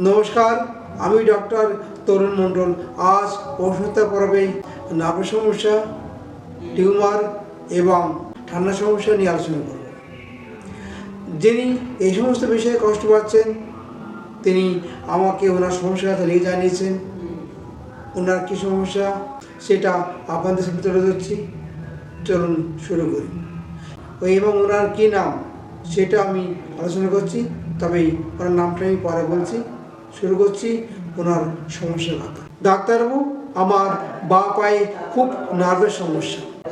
নমস্কার, আমি ডক্টর তরুণ মণ্ডল। আজ ওষুধটা পর্বে নাভের সমস্যা, টিউমার এবং ঠান্ডা সমস্যা নিয়ে আলোচনা করব। যিনি এই সমস্ত বিষয়ে কষ্ট পাচ্ছেন, তিনি আমাকে ওনার সমস্যার কথা লিখে জানিয়েছেন। ওনার কী সমস্যা, সেটা আপনাদের সাথে তুলে ধরছি। চলুন শুরু করি। এবং ওনার কী নাম, সেটা আমি আলোচনা করছি, তবে ওনার নামটা আমি পরে বলছি। শুরু করছি, ওনার সমস্যার কথা। ডাক্তারবাবু, আমার বা পায়ে খুব নার্ভের সমস্যা।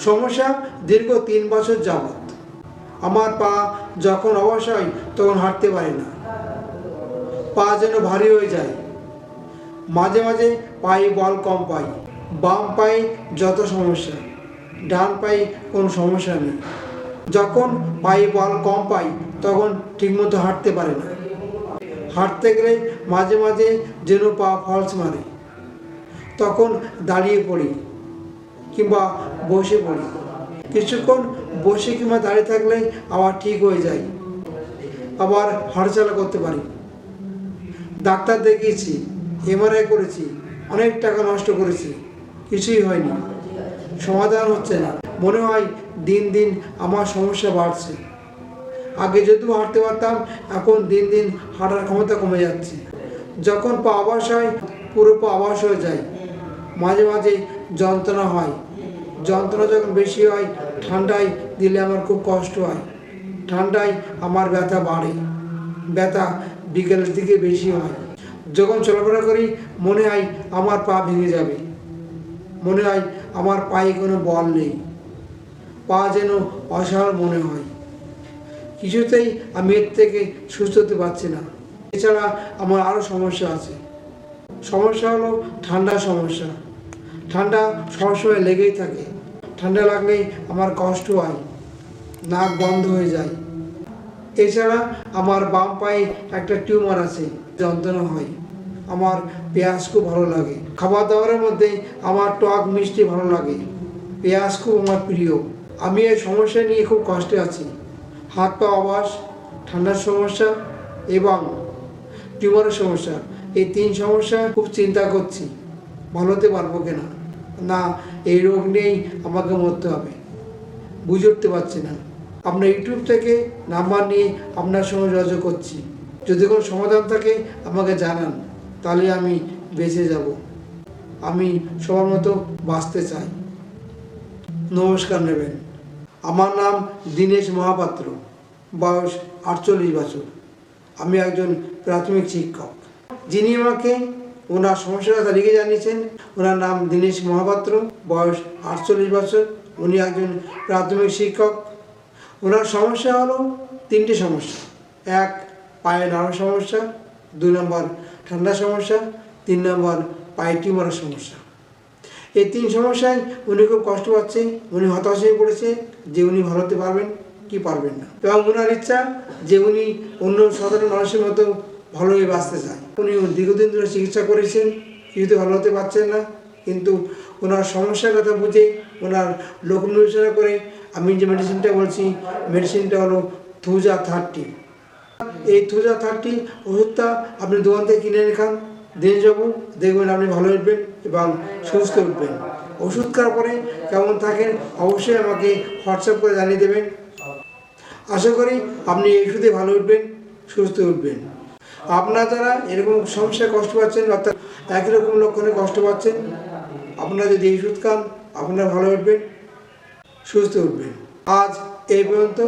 সমস্যা দীর্ঘ তিন বছর যাবৎ। আমার পা যখন অবশ হয়, তখন হাঁটতে পারি না। পা যেন ভারী হয়ে যায়। মাঝে মাঝে পায়ে বল কম পাই। বাম পায়ে যত সমস্যা, ডান পায়ে কোনো সমস্যা নেই। যখন পায়ে বল কম পাই, তখন ঠিকমতো হাঁটতে পারে না। হাঁটতে গেলে মাঝে মাঝে যেন পা ফলস মারে তখন দাঁড়িয়ে পড়ি কিংবা বসে পড়ি। কিছুক্ষণ বসে কিংবা দাঁড়িয়ে থাকলে আবার ঠিক হয়ে যায়। আবার হাঁটাচলা করতে পারি। ডাক্তার দেখিয়েছি এমআরআই করেছি, অনেক টাকা নষ্ট করেছি, কিছুই হয়নি। সমাধান হচ্ছে না। মনে হয় দিন দিন আমার সমস্যা বাড়ছে। আগে যদিও হাঁটতে পারতাম, এখন দিন দিন হাঁটার ক্ষমতা কমে যাচ্ছে। যখন পা আবাস হয়, পুরো পা আবাস হয়ে যায়। মাঝে মাঝে যন্ত্রণা হয়। যন্ত্রণা যখন বেশি হয়, ঠান্ডায় দিলে আমার খুব কষ্ট হয়। ঠান্ডায় আমার ব্যথা বাড়ে। ব্যথা বিকেলের দিকে বেশি হয়। যখন চলাফেরা করি, মনে হয় আমার পা ভেঙে যাবে। মনে হয় আমার পায়ে কোনো বল নেই। পা যেন অসহায় মনে হয়। কিছুতেই আমি এর থেকে সুস্থ হতে পারছি না। এছাড়া আমার আরও সমস্যা আছে। সমস্যা হলো ঠান্ডা সমস্যা। ঠান্ডা সবসময় লেগেই থাকে। ঠান্ডা লাগলেই আমার কষ্ট হয়। নাক বন্ধ হয়ে যায়। এছাড়া আমার বাম পায়ে একটা টিউমার আছে, যন্ত্রণা হয়। আমার পেঁয়াজ খুব ভালো লাগে। খাবার দাবারের মধ্যে আমার টক মিষ্টি ভালো লাগে। পেঁয়াজ খুব আমার প্রিয়। আমি এই সমস্যা নিয়ে খুব কষ্টে আছি। হাত পা আবাস ঠান্ডার সমস্যা এবং টিউমারের সমস্যা। এই তিন সমস্যা খুব চিন্তা করছি। ভালো হতে পারব কিনা? না, এই রোগ নিয়েই আমাকে মরতে হবে। বুঝে উঠতে পারছি না। আপনার ইউটিউব থেকে নাম্বার নিয়ে আপনার সঙ্গে যোগাযোগ করছি। যদি কোনো সমাধান থাকে আমাকে জানান, তাহলে আমি বেঁচে যাব। আমি সবার মতো বাঁচতে চাই। নমস্কার নেবেন। আমার নাম দীনেশ মহাপাত্র, বয়স আটচল্লিশ বছর। আমি একজন প্রাথমিক শিক্ষক। যিনি আমাকে ওনার সমস্যার কথা লিখে জানিয়েছেন, ওনার নাম দীনেশ মহাপাত্র, বয়স আটচল্লিশ বছর, উনি একজন প্রাথমিক শিক্ষক। ওনার সমস্যা হলো তিনটে সমস্যা। এক, পায়ে নাড়ার সমস্যা, দুই নম্বর ঠান্ডা সমস্যা, তিন নম্বর পায়ে টিউমারের সমস্যা। এই তিন সমস্যায় উনি খুব কষ্ট পাচ্ছে উনি হতাশ হয়ে পড়েছে যে উনি ভালো হতে পারবেন কি পারবেন না। এবং ওনার ইচ্ছা যে উনি অন্য সাধারণ মানুষের মতো ভালো হয়ে বাঁচতে চান। উনি দীর্ঘদিন ধরে চিকিৎসা করেছেন, কিছুতে ভালো হতে পারছেন না, কিন্তু ওনার সমস্যার কথা বুঝে ওনার লোক বিবেচনা করে আমি যে মেডিসিনটা বলছি মেডিসিনটা হলো থুজা থার্টি এই থুজা থার্টি ওষুধটা আপনি দোকান থেকে কিনে খান দিন যাব, দেখবেন আপনি ভালো উঠবেন এবং সুস্থ উঠবেন। ওষুধ খাওয়ার পরে কেমন থাকেন, অবশ্যই আমাকে হোয়াটসঅ্যাপ করে জানিয়ে দেবেন। আশা করি আপনি এই ওষুধে ভালো উঠবেন, সুস্থ উঠবেন। আপনারা যারা এরকম সমস্যায় কষ্ট পাচ্ছেন, অর্থাৎ একই রকম লক্ষণে কষ্ট পাচ্ছেন, আপনারা যদি এই ওষুধ খান, আপনারা ভালো উঠবেন, সুস্থ উঠবেন। আজ এই পর্যন্ত,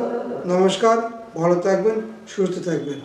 নমস্কার, ভালো থাকবেন, সুস্থ থাকবেন।